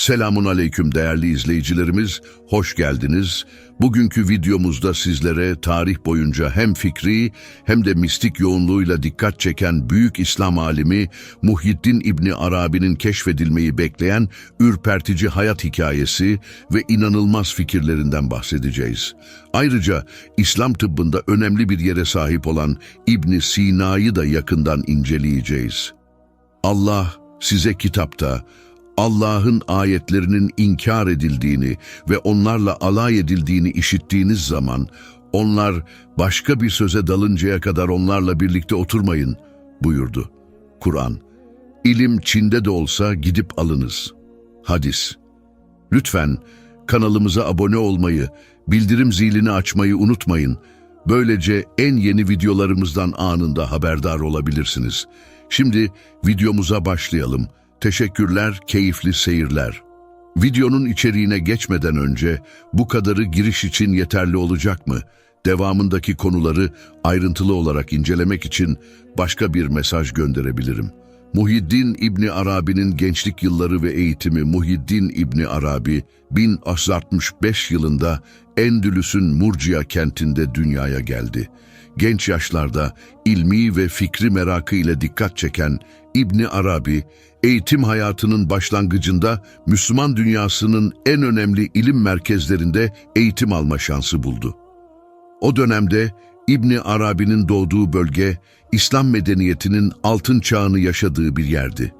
Selamun aleyküm değerli izleyicilerimiz, hoş geldiniz. Bugünkü videomuzda sizlere tarih boyunca hem fikri hem de mistik yoğunluğuyla dikkat çeken büyük İslam alimi Muhyiddin İbni Arabi'nin keşfedilmeyi bekleyen ürpertici hayat hikayesi ve inanılmaz fikirlerinden bahsedeceğiz. Ayrıca İslam tıbbında önemli bir yere sahip olan İbni Sina'yı da yakından inceleyeceğiz. Allah size kitapta Allah'ın ayetlerinin inkar edildiğini ve onlarla alay edildiğini işittiğiniz zaman onlar başka bir söze dalıncaya kadar onlarla birlikte oturmayın buyurdu. Kur'an, İlim Çin'de de olsa gidip alınız. Hadis, lütfen kanalımıza abone olmayı, bildirim zilini açmayı unutmayın. Böylece en yeni videolarımızdan anında haberdar olabilirsiniz. Şimdi videomuza başlayalım. Teşekkürler, keyifli seyirler. Videonun içeriğine geçmeden önce bu kadarı giriş için yeterli olacak mı? Devamındaki konuları ayrıntılı olarak incelemek için başka bir mesaj gönderebilirim. Muhyiddin İbni Arabi'nin gençlik yılları ve eğitimi Muhyiddin İbni Arabi 1065 yılında Endülüs'ün Murcia kentinde dünyaya geldi. Genç yaşlarda ilmi ve fikri merakı ile dikkat çeken İbni Arabi, eğitim hayatının başlangıcında Müslüman dünyasının en önemli ilim merkezlerinde eğitim alma şansı buldu. O dönemde İbni Arabi'nin doğduğu bölge, İslam medeniyetinin altın çağını yaşadığı bir yerdi.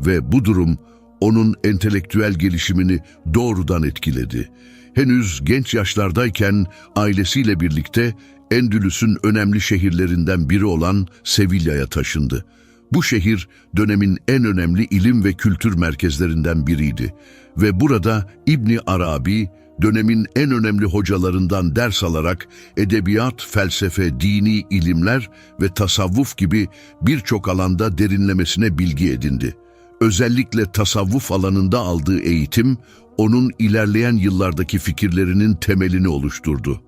Ve bu durum onun entelektüel gelişimini doğrudan etkiledi. Henüz genç yaşlardayken ailesiyle birlikte Endülüs'ün önemli şehirlerinden biri olan Sevilla'ya taşındı. Bu şehir dönemin en önemli ilim ve kültür merkezlerinden biriydi ve burada İbni Arabi dönemin en önemli hocalarından ders alarak edebiyat, felsefe, dini ilimler ve tasavvuf gibi birçok alanda derinlemesine bilgi edindi. Özellikle tasavvuf alanında aldığı eğitim onun ilerleyen yıllardaki fikirlerinin temelini oluşturdu.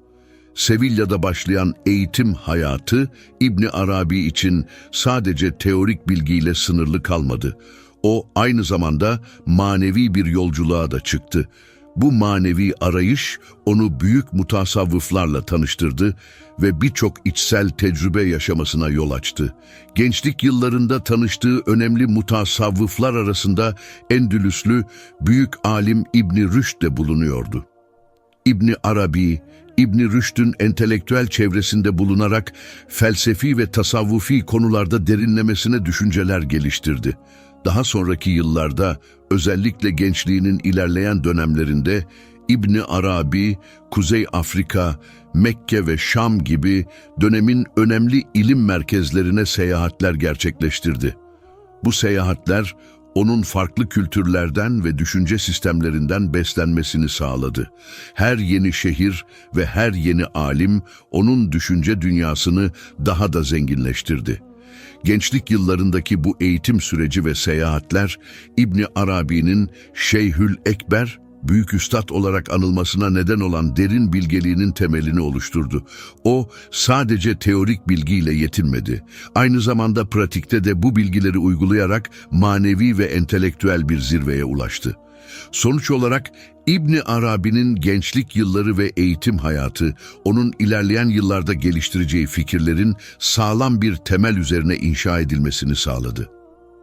Sevilla'da başlayan eğitim hayatı İbni Arabi için sadece teorik bilgiyle sınırlı kalmadı. O aynı zamanda manevi bir yolculuğa da çıktı. Bu manevi arayış onu büyük mutasavvıflarla tanıştırdı ve birçok içsel tecrübe yaşamasına yol açtı. Gençlik yıllarında tanıştığı önemli mutasavvıflar arasında Endülüslü büyük alim İbni Rüşd de bulunuyordu. İbni Arabi, İbni Rüşd'ün entelektüel çevresinde bulunarak felsefi ve tasavvufi konularda derinlemesine düşünceler geliştirdi. Daha sonraki yıllarda özellikle gençliğinin ilerleyen dönemlerinde İbni Arabi, Kuzey Afrika, Mekke ve Şam gibi dönemin önemli ilim merkezlerine seyahatler gerçekleştirdi. Bu seyahatler onun farklı kültürlerden ve düşünce sistemlerinden beslenmesini sağladı. Her yeni şehir ve her yeni alim onun düşünce dünyasını daha da zenginleştirdi. Gençlik yıllarındaki bu eğitim süreci ve seyahatler İbni Arabi'nin Şeyhül Ekber büyük üstad olarak anılmasına neden olan derin bilgeliğinin temelini oluşturdu. O sadece teorik bilgiyle yetinmedi. Aynı zamanda pratikte de bu bilgileri uygulayarak manevi ve entelektüel bir zirveye ulaştı. Sonuç olarak İbni Arabi'nin gençlik yılları ve eğitim hayatı, onun ilerleyen yıllarda geliştireceği fikirlerin sağlam bir temel üzerine inşa edilmesini sağladı.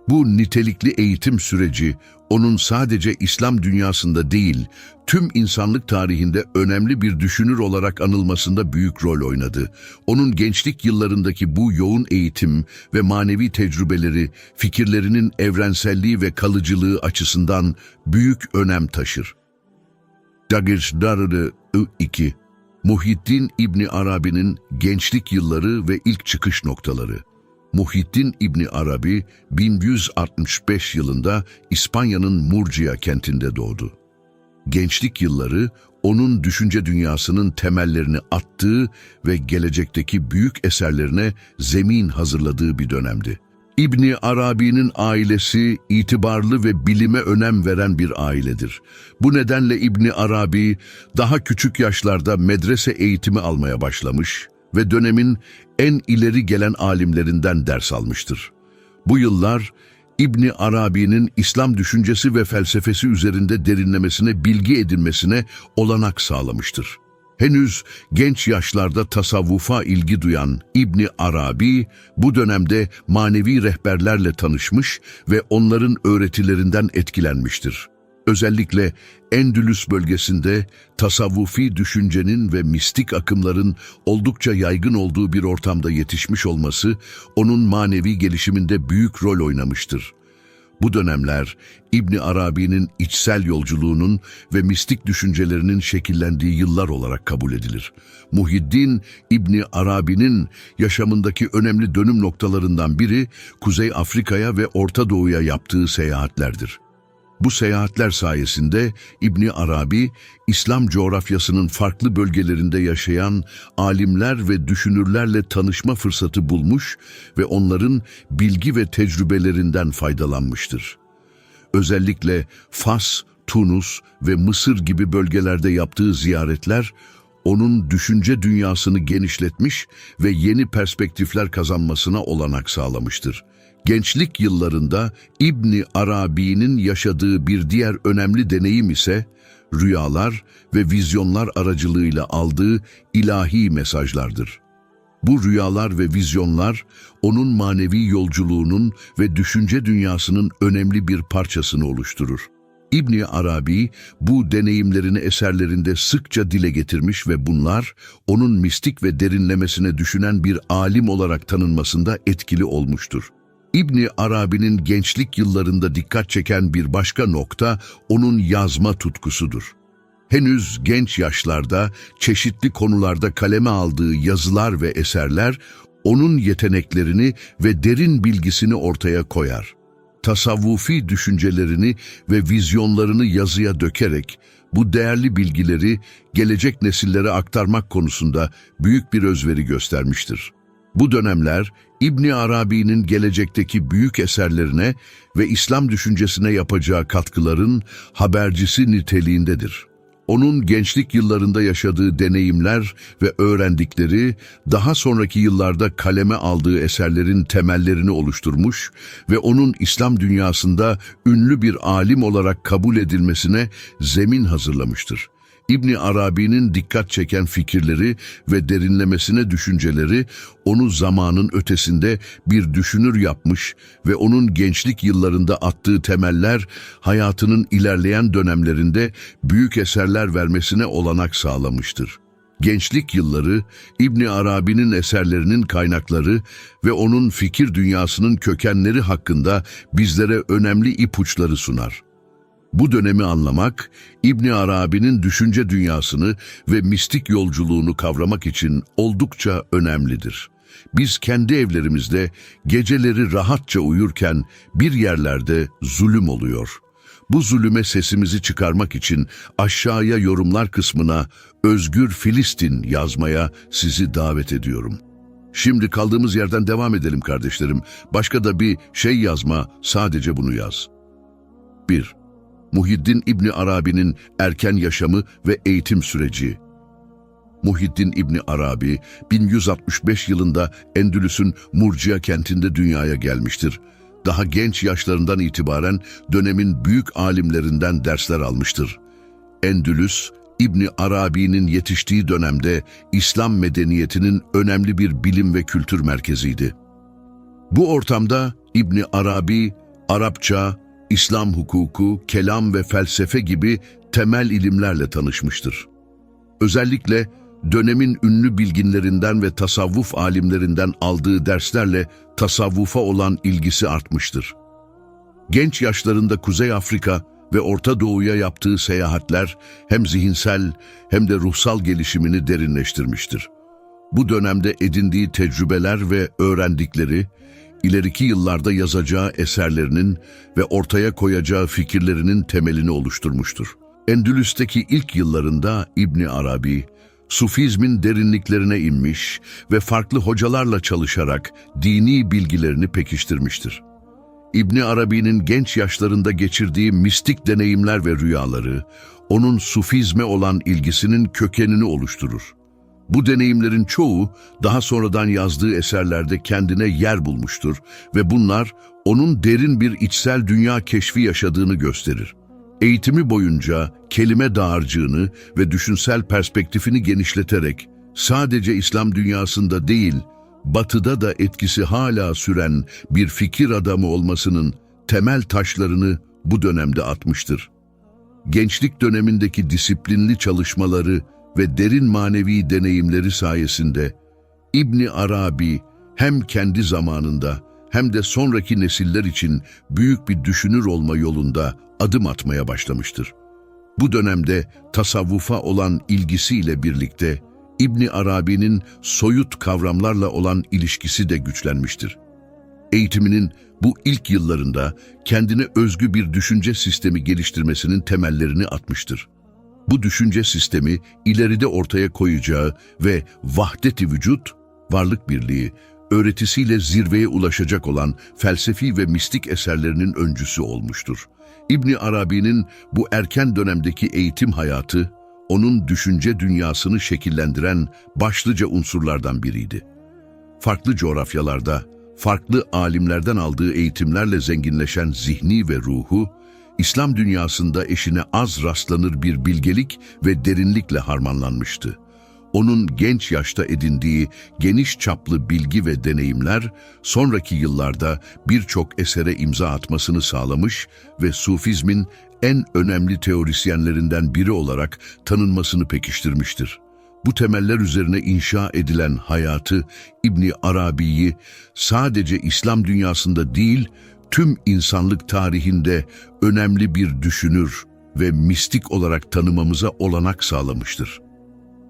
Bu nitelikli eğitim süreci onun sadece İslam dünyasında değil, tüm insanlık tarihinde önemli bir düşünür olarak anılmasında büyük rol oynadı. Onun gençlik yıllarındaki bu yoğun eğitim ve manevi tecrübeleri, fikirlerinin evrenselliği ve kalıcılığı açısından büyük önem taşır. Dagirsdarı 2 Muhyiddin İbni Arabi'nin gençlik yılları ve ilk çıkış noktaları Muhyiddin İbni Arabi 1165 yılında İspanya'nın Murcia kentinde doğdu. Gençlik yılları onun düşünce dünyasının temellerini attığı ve gelecekteki büyük eserlerine zemin hazırladığı bir dönemdi. İbni Arabi'nin ailesi itibarlı ve bilime önem veren bir ailedir. Bu nedenle İbni Arabi daha küçük yaşlarda medrese eğitimi almaya başlamış ve dönemin en ileri gelen alimlerinden ders almıştır. Bu yıllar İbni Arabi'nin İslam düşüncesi ve felsefesi üzerinde derinlemesine bilgi edinmesine olanak sağlamıştır. Henüz genç yaşlarda tasavvufa ilgi duyan İbni Arabi, bu dönemde manevi rehberlerle tanışmış ve onların öğretilerinden etkilenmiştir. Özellikle Endülüs bölgesinde tasavvufi düşüncenin ve mistik akımların oldukça yaygın olduğu bir ortamda yetişmiş olması onun manevi gelişiminde büyük rol oynamıştır. Bu dönemler İbni Arabi'nin içsel yolculuğunun ve mistik düşüncelerinin şekillendiği yıllar olarak kabul edilir. Muhiddin İbni Arabi'nin yaşamındaki önemli dönüm noktalarından biri Kuzey Afrika'ya ve Orta Doğu'ya yaptığı seyahatlerdir. Bu seyahatler sayesinde İbni Arabi, İslam coğrafyasının farklı bölgelerinde yaşayan alimler ve düşünürlerle tanışma fırsatı bulmuş ve onların bilgi ve tecrübelerinden faydalanmıştır. Özellikle Fas, Tunus ve Mısır gibi bölgelerde yaptığı ziyaretler, onun düşünce dünyasını genişletmiş ve yeni perspektifler kazanmasına olanak sağlamıştır. Gençlik yıllarında İbni Arabi'nin yaşadığı bir diğer önemli deneyim ise rüyalar ve vizyonlar aracılığıyla aldığı ilahi mesajlardır. Bu rüyalar ve vizyonlar onun manevi yolculuğunun ve düşünce dünyasının önemli bir parçasını oluşturur. İbni Arabi bu deneyimlerini eserlerinde sıkça dile getirmiş ve bunlar onun mistik ve derinlemesine düşünen bir alim olarak tanınmasında etkili olmuştur. İbni Arabi'nin gençlik yıllarında dikkat çeken bir başka nokta onun yazma tutkusudur. Henüz genç yaşlarda çeşitli konularda kaleme aldığı yazılar ve eserler onun yeteneklerini ve derin bilgisini ortaya koyar. Tasavvufi düşüncelerini ve vizyonlarını yazıya dökerek bu değerli bilgileri gelecek nesillere aktarmak konusunda büyük bir özveri göstermiştir. Bu dönemler İbni Arabi'nin gelecekteki büyük eserlerine ve İslam düşüncesine yapacağı katkıların habercisi niteliğindedir. Onun gençlik yıllarında yaşadığı deneyimler ve öğrendikleri daha sonraki yıllarda kaleme aldığı eserlerin temellerini oluşturmuş ve onun İslam dünyasında ünlü bir alim olarak kabul edilmesine zemin hazırlamıştır. İbni Arabi'nin dikkat çeken fikirleri ve derinlemesine düşünceleri onu zamanın ötesinde bir düşünür yapmış ve onun gençlik yıllarında attığı temeller hayatının ilerleyen dönemlerinde büyük eserler vermesine olanak sağlamıştır. Gençlik yılları, İbni Arabi'nin eserlerinin kaynakları ve onun fikir dünyasının kökenleri hakkında bizlere önemli ipuçları sunar. Bu dönemi anlamak, İbni Arabi'nin düşünce dünyasını ve mistik yolculuğunu kavramak için oldukça önemlidir. Biz kendi evlerimizde geceleri rahatça uyurken bir yerlerde zulüm oluyor. Bu zulüme sesimizi çıkarmak için aşağıya yorumlar kısmına Özgür Filistin yazmaya sizi davet ediyorum. Şimdi kaldığımız yerden devam edelim kardeşlerim. Başka da bir şey yazma, sadece bunu yaz. 1. Muhiddin İbni Arabi'nin erken yaşamı ve eğitim süreci. Muhiddin İbni Arabi, 1165 yılında Endülüs'ün Murcia kentinde dünyaya gelmiştir. Daha genç yaşlarından itibaren dönemin büyük alimlerinden dersler almıştır. Endülüs, İbni Arabi'nin yetiştiği dönemde İslam medeniyetinin önemli bir bilim ve kültür merkeziydi. Bu ortamda İbni Arabi, Arapça, İslam hukuku, kelam ve felsefe gibi temel ilimlerle tanışmıştır. Özellikle dönemin ünlü bilginlerinden ve tasavvuf alimlerinden aldığı derslerle tasavvufa olan ilgisi artmıştır. Genç yaşlarında Kuzey Afrika ve Orta Doğu'ya yaptığı seyahatler hem zihinsel hem de ruhsal gelişimini derinleştirmiştir. Bu dönemde edindiği tecrübeler ve öğrendikleri, ileriki yıllarda yazacağı eserlerinin ve ortaya koyacağı fikirlerinin temelini oluşturmuştur. Endülüs'teki ilk yıllarında İbni Arabi, Sufizmin derinliklerine inmiş ve farklı hocalarla çalışarak dini bilgilerini pekiştirmiştir. İbni Arabi'nin genç yaşlarında geçirdiği mistik deneyimler ve rüyaları, onun Sufizme olan ilgisinin kökenini oluşturur. Bu deneyimlerin çoğu daha sonradan yazdığı eserlerde kendine yer bulmuştur ve bunlar onun derin bir içsel dünya keşfi yaşadığını gösterir. Eğitimi boyunca kelime dağarcığını ve düşünsel perspektifini genişleterek sadece İslam dünyasında değil, batıda da etkisi hala süren bir fikir adamı olmasının temel taşlarını bu dönemde atmıştır. Gençlik dönemindeki disiplinli çalışmaları ve derin manevi deneyimleri sayesinde İbni Arabi hem kendi zamanında hem de sonraki nesiller için büyük bir düşünür olma yolunda adım atmaya başlamıştır. Bu dönemde tasavvufa olan ilgisiyle birlikte İbni Arabi'nin soyut kavramlarla olan ilişkisi de güçlenmiştir. Eğitiminin bu ilk yıllarında kendine özgü bir düşünce sistemi geliştirmesinin temellerini atmıştır. Bu düşünce sistemi ileride ortaya koyacağı ve vahdeti vücut, varlık birliği, öğretisiyle zirveye ulaşacak olan felsefi ve mistik eserlerinin öncüsü olmuştur. İbni Arabi'nin bu erken dönemdeki eğitim hayatı, onun düşünce dünyasını şekillendiren başlıca unsurlardan biriydi. Farklı coğrafyalarda, farklı alimlerden aldığı eğitimlerle zenginleşen zihni ve ruhu, İslam dünyasında eşine az rastlanır bir bilgelik ve derinlikle harmanlanmıştı. Onun genç yaşta edindiği geniş çaplı bilgi ve deneyimler, sonraki yıllarda birçok esere imza atmasını sağlamış ve Sufizmin en önemli teorisyenlerinden biri olarak tanınmasını pekiştirmiştir. Bu temeller üzerine inşa edilen hayatı İbni Arabi'yi sadece İslam dünyasında değil, tüm insanlık tarihinde önemli bir düşünür ve mistik olarak tanımamıza olanak sağlamıştır.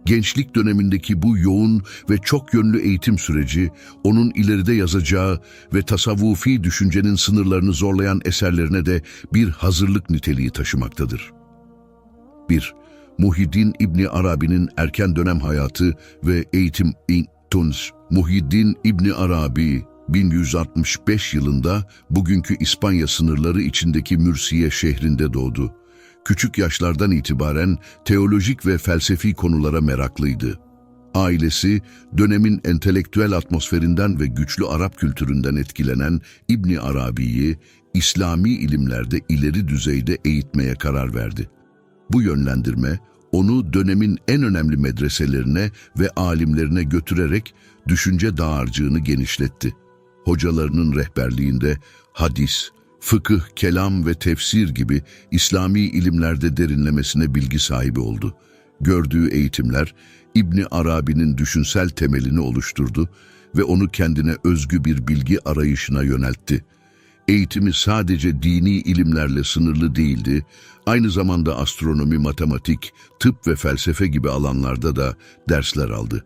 Gençlik dönemindeki bu yoğun ve çok yönlü eğitim süreci, onun ileride yazacağı ve tasavvufi düşüncenin sınırlarını zorlayan eserlerine de bir hazırlık niteliği taşımaktadır. 1. Muhyiddin İbni Arabi'nin erken dönem hayatı ve eğitim Tunç. Muhyiddin İbni Arabi, 1165 yılında bugünkü İspanya sınırları içindeki Mürsiye şehrinde doğdu. Küçük yaşlardan itibaren teolojik ve felsefi konulara meraklıydı. Ailesi, dönemin entelektüel atmosferinden ve güçlü Arap kültüründen etkilenen İbni Arabi'yi İslami ilimlerde ileri düzeyde eğitmeye karar verdi. Bu yönlendirme, onu dönemin en önemli medreselerine ve alimlerine götürerek düşünce dağarcığını genişletti. Hocalarının rehberliğinde hadis, fıkıh, kelam ve tefsir gibi İslami ilimlerde derinlemesine bilgi sahibi oldu. Gördüğü eğitimler İbni Arabi'nin düşünsel temelini oluşturdu ve onu kendine özgü bir bilgi arayışına yöneltti. Eğitimi sadece dini ilimlerle sınırlı değildi, aynı zamanda astronomi, matematik, tıp ve felsefe gibi alanlarda da dersler aldı.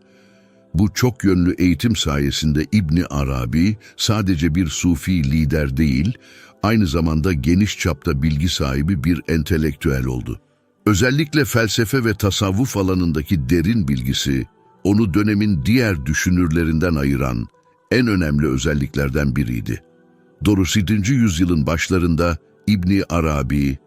Bu çok yönlü eğitim sayesinde İbni Arabi sadece bir sufi lider değil, aynı zamanda geniş çapta bilgi sahibi bir entelektüel oldu. Özellikle felsefe ve tasavvuf alanındaki derin bilgisi, onu dönemin diğer düşünürlerinden ayıran en önemli özelliklerden biriydi. Doğrusu 7. yüzyılın başlarında İbni Arabi,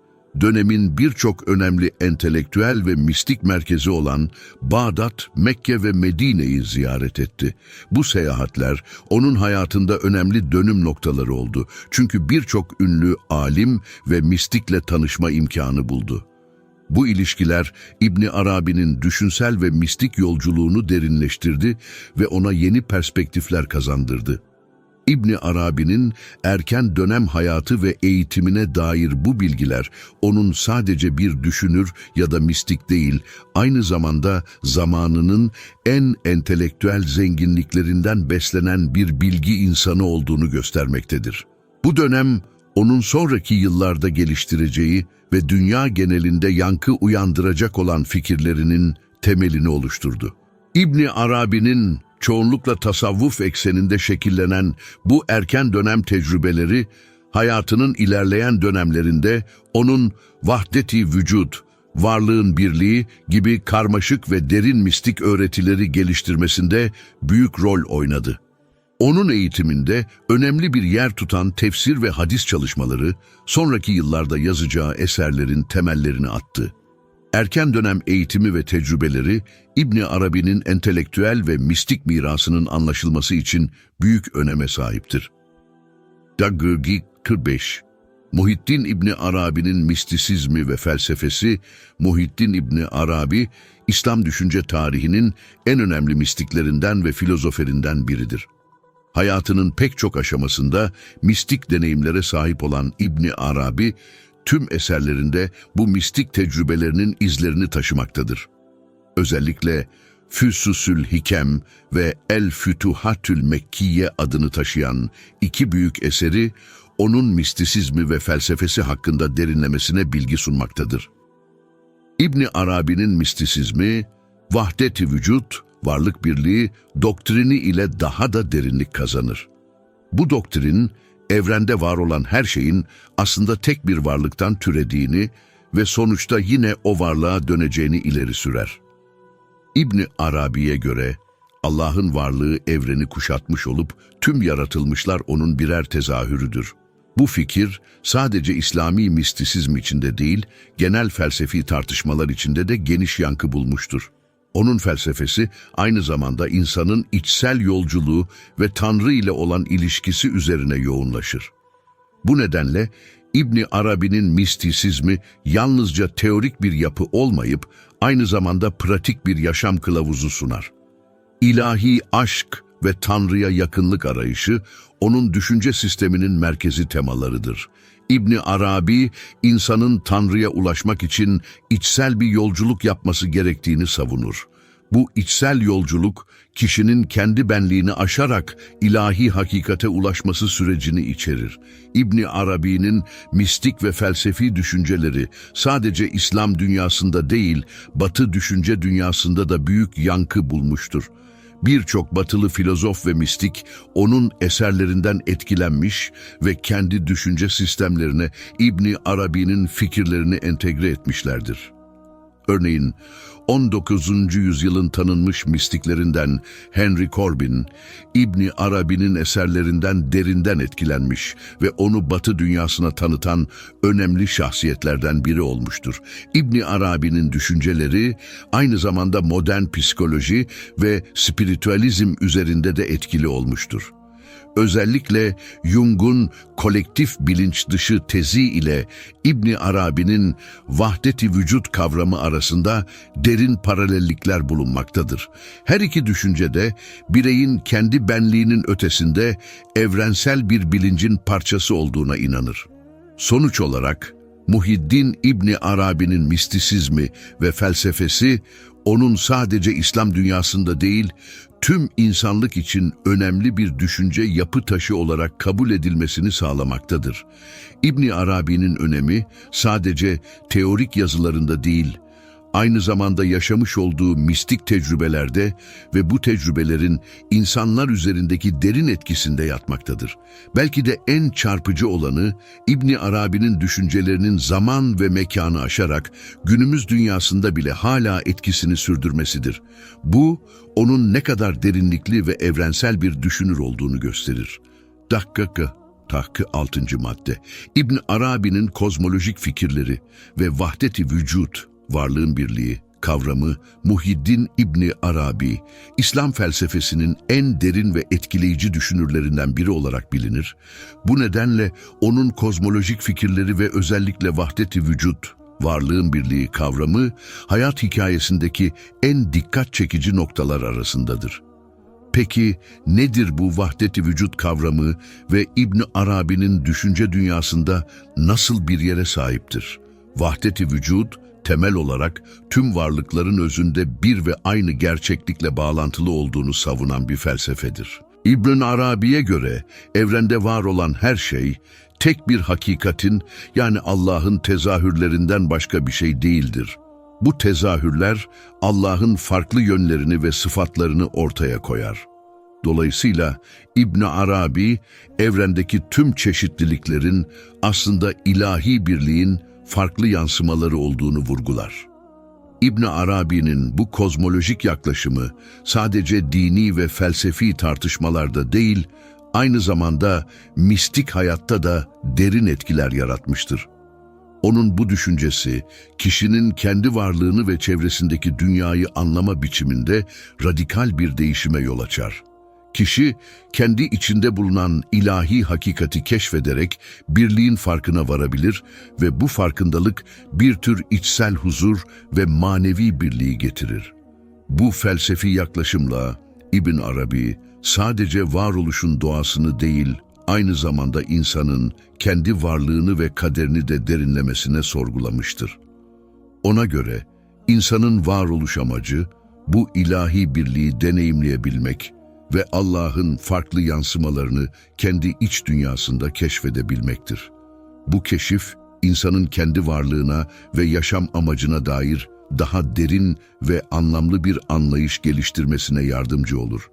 dönemin birçok önemli entelektüel ve mistik merkezi olan Bağdat, Mekke ve Medine'yi ziyaret etti. Bu seyahatler onun hayatında önemli dönüm noktaları oldu. Çünkü birçok ünlü alim ve mistikle tanışma imkanı buldu. Bu ilişkiler İbni Arabi'nin düşünsel ve mistik yolculuğunu derinleştirdi ve ona yeni perspektifler kazandırdı. İbni Arabi'nin erken dönem hayatı ve eğitimine dair bu bilgiler onun sadece bir düşünür ya da mistik değil, aynı zamanda zamanının en entelektüel zenginliklerinden beslenen bir bilgi insanı olduğunu göstermektedir. Bu dönem onun sonraki yıllarda geliştireceği ve dünya genelinde yankı uyandıracak olan fikirlerinin temelini oluşturdu. İbni Arabi'nin çoğunlukla tasavvuf ekseninde şekillenen bu erken dönem tecrübeleri, hayatının ilerleyen dönemlerinde onun vahdeti vücut, varlığın birliği gibi karmaşık ve derin mistik öğretileri geliştirmesinde büyük rol oynadı. Onun eğitiminde önemli bir yer tutan tefsir ve hadis çalışmaları, sonraki yıllarda yazacağı eserlerin temellerini attı. Erken dönem eğitimi ve tecrübeleri İbni Arabi'nin entelektüel ve mistik mirasının anlaşılması için büyük öneme sahiptir. Dagırgi 45 Muhittin İbni Arabi'nin mistisizmi ve felsefesi, Muhittin İbni Arabi, İslam düşünce tarihinin en önemli mistiklerinden ve filozoferinden biridir. Hayatının pek çok aşamasında mistik deneyimlere sahip olan İbni Arabi, tüm eserlerinde bu mistik tecrübelerinin izlerini taşımaktadır. Özellikle Füsusül Hikem ve El Fütuhatül Mekkiye adını taşıyan iki büyük eseri, onun mistisizmi ve felsefesi hakkında derinlemesine bilgi sunmaktadır. İbni Arabi'nin mistisizmi, vahdet-i vücut, varlık birliği doktrini ile daha da derinlik kazanır. Bu doktrin, evrende var olan her şeyin aslında tek bir varlıktan türediğini ve sonuçta yine o varlığa döneceğini ileri sürer. İbni Arabi'ye göre Allah'ın varlığı evreni kuşatmış olup tüm yaratılmışlar onun birer tezahürüdür. Bu fikir sadece İslami mistisizm içinde değil, genel felsefi tartışmalar içinde de geniş yankı bulmuştur. Onun felsefesi aynı zamanda insanın içsel yolculuğu ve Tanrı ile olan ilişkisi üzerine yoğunlaşır. Bu nedenle İbni Arabi'nin mistisizmi yalnızca teorik bir yapı olmayıp aynı zamanda pratik bir yaşam kılavuzu sunar. İlahi aşk ve Tanrı'ya yakınlık arayışı onun düşünce sisteminin merkezi temalarıdır. İbni Arabi, insanın Tanrı'ya ulaşmak için içsel bir yolculuk yapması gerektiğini savunur. Bu içsel yolculuk, kişinin kendi benliğini aşarak ilahi hakikate ulaşması sürecini içerir. İbni Arabi'nin mistik ve felsefi düşünceleri sadece İslam dünyasında değil, Batı düşünce dünyasında da büyük yankı bulmuştur. Birçok batılı filozof ve mistik onun eserlerinden etkilenmiş ve kendi düşünce sistemlerine İbni Arabi'nin fikirlerini entegre etmişlerdir. Örneğin 19. yüzyılın tanınmış mistiklerinden Henry Corbin, İbni Arabi'nin eserlerinden derinden etkilenmiş ve onu Batı dünyasına tanıtan önemli şahsiyetlerden biri olmuştur. İbni Arabi'nin düşünceleri aynı zamanda modern psikoloji ve spiritüalizm üzerinde de etkili olmuştur özellikle Jung'un kolektif bilinç dışı tezi ile İbni Arabi'nin vahdeti vücut kavramı arasında derin paralellikler bulunmaktadır. Her iki düşüncede bireyin kendi benliğinin ötesinde evrensel bir bilincin parçası olduğuna inanır. Sonuç olarak Muhiddin İbni Arabi'nin mistisizmi ve felsefesi onun sadece İslam dünyasında değil, tüm insanlık için önemli bir düşünce yapı taşı olarak kabul edilmesini sağlamaktadır. İbni Arabi'nin önemi sadece teorik yazılarında değil, aynı zamanda yaşamış olduğu mistik tecrübelerde ve bu tecrübelerin insanlar üzerindeki derin etkisinde yatmaktadır. Belki de en çarpıcı olanı İbni Arabi'nin düşüncelerinin zaman ve mekanı aşarak günümüz dünyasında bile hala etkisini sürdürmesidir. Bu, onun ne kadar derinlikli ve evrensel bir düşünür olduğunu gösterir. Dakika Tahkı 6. madde. İbn Arabi'nin kozmolojik fikirleri ve vahdeti vücut varlığın birliği kavramı Muhiddin İbni Arabi, İslam felsefesinin en derin ve etkileyici düşünürlerinden biri olarak bilinir. Bu nedenle onun kozmolojik fikirleri ve özellikle vahdeti vücut, varlığın birliği kavramı hayat hikayesindeki en dikkat çekici noktalar arasındadır. Peki nedir bu vahdeti vücut kavramı ve İbn Arabi'nin düşünce dünyasında nasıl bir yere sahiptir? Vahdeti vücut, temel olarak tüm varlıkların özünde bir ve aynı gerçeklikle bağlantılı olduğunu savunan bir felsefedir. İbn Arabi'ye göre evrende var olan her şey tek bir hakikatin yani Allah'ın tezahürlerinden başka bir şey değildir. Bu tezahürler Allah'ın farklı yönlerini ve sıfatlarını ortaya koyar. Dolayısıyla İbn Arabi evrendeki tüm çeşitliliklerin aslında ilahi birliğin farklı yansımaları olduğunu vurgular. İbn Arabi'nin bu kozmolojik yaklaşımı sadece dini ve felsefi tartışmalarda değil, aynı zamanda mistik hayatta da derin etkiler yaratmıştır. Onun bu düşüncesi, kişinin kendi varlığını ve çevresindeki dünyayı anlama biçiminde radikal bir değişime yol açar. Kişi kendi içinde bulunan ilahi hakikati keşfederek birliğin farkına varabilir ve bu farkındalık bir tür içsel huzur ve manevi birliği getirir. Bu felsefi yaklaşımla İbn Arabi sadece varoluşun doğasını değil, aynı zamanda insanın kendi varlığını ve kaderini de derinlemesine sorgulamıştır. Ona göre insanın varoluş amacı bu ilahi birliği deneyimleyebilmek ve Allah'ın farklı yansımalarını kendi iç dünyasında keşfedebilmektir. Bu keşif insanın kendi varlığına ve yaşam amacına dair daha derin ve anlamlı bir anlayış geliştirmesine yardımcı olur.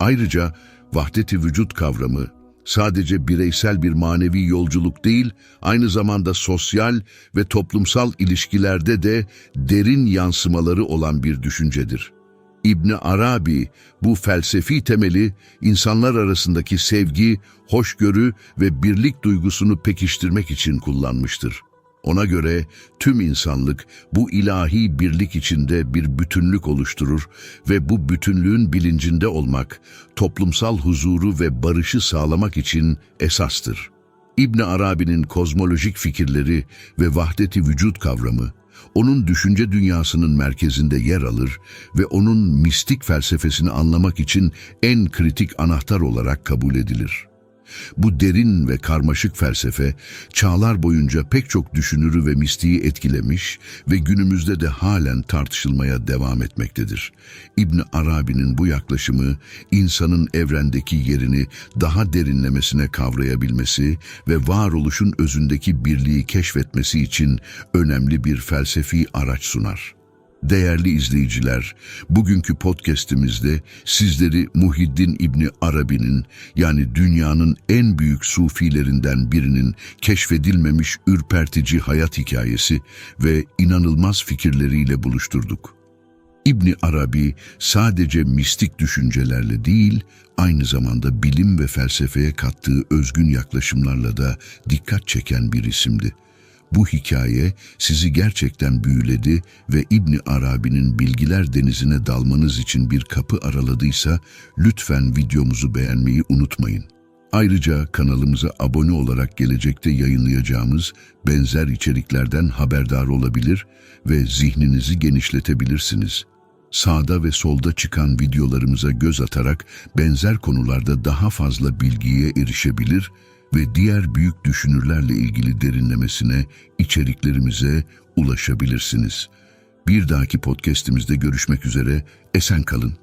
Ayrıca vahdet-i vücut kavramı sadece bireysel bir manevi yolculuk değil, aynı zamanda sosyal ve toplumsal ilişkilerde de derin yansımaları olan bir düşüncedir. İbni Arabi bu felsefi temeli insanlar arasındaki sevgi, hoşgörü ve birlik duygusunu pekiştirmek için kullanmıştır. Ona göre tüm insanlık bu ilahi birlik içinde bir bütünlük oluşturur ve bu bütünlüğün bilincinde olmak, toplumsal huzuru ve barışı sağlamak için esastır. İbn Arabi'nin kozmolojik fikirleri ve vahdeti vücut kavramı, onun düşünce dünyasının merkezinde yer alır ve onun mistik felsefesini anlamak için en kritik anahtar olarak kabul edilir. Bu derin ve karmaşık felsefe, çağlar boyunca pek çok düşünürü ve mistiği etkilemiş ve günümüzde de halen tartışılmaya devam etmektedir. İbn Arabi'nin bu yaklaşımı, insanın evrendeki yerini daha derinlemesine kavrayabilmesi ve varoluşun özündeki birliği keşfetmesi için önemli bir felsefi araç sunar. Değerli izleyiciler, bugünkü podcast'imizde sizleri Muhiddin İbni Arabi'nin yani dünyanın en büyük sufilerinden birinin keşfedilmemiş ürpertici hayat hikayesi ve inanılmaz fikirleriyle buluşturduk. İbni Arabi sadece mistik düşüncelerle değil, aynı zamanda bilim ve felsefeye kattığı özgün yaklaşımlarla da dikkat çeken bir isimdi. Bu hikaye sizi gerçekten büyüledi ve İbni Arabi'nin bilgiler denizine dalmanız için bir kapı araladıysa lütfen videomuzu beğenmeyi unutmayın. Ayrıca kanalımıza abone olarak gelecekte yayınlayacağımız benzer içeriklerden haberdar olabilir ve zihninizi genişletebilirsiniz. Sağda ve solda çıkan videolarımıza göz atarak benzer konularda daha fazla bilgiye erişebilir ve diğer büyük düşünürlerle ilgili derinlemesine içeriklerimize ulaşabilirsiniz. Bir dahaki podcast'imizde görüşmek üzere, esen kalın.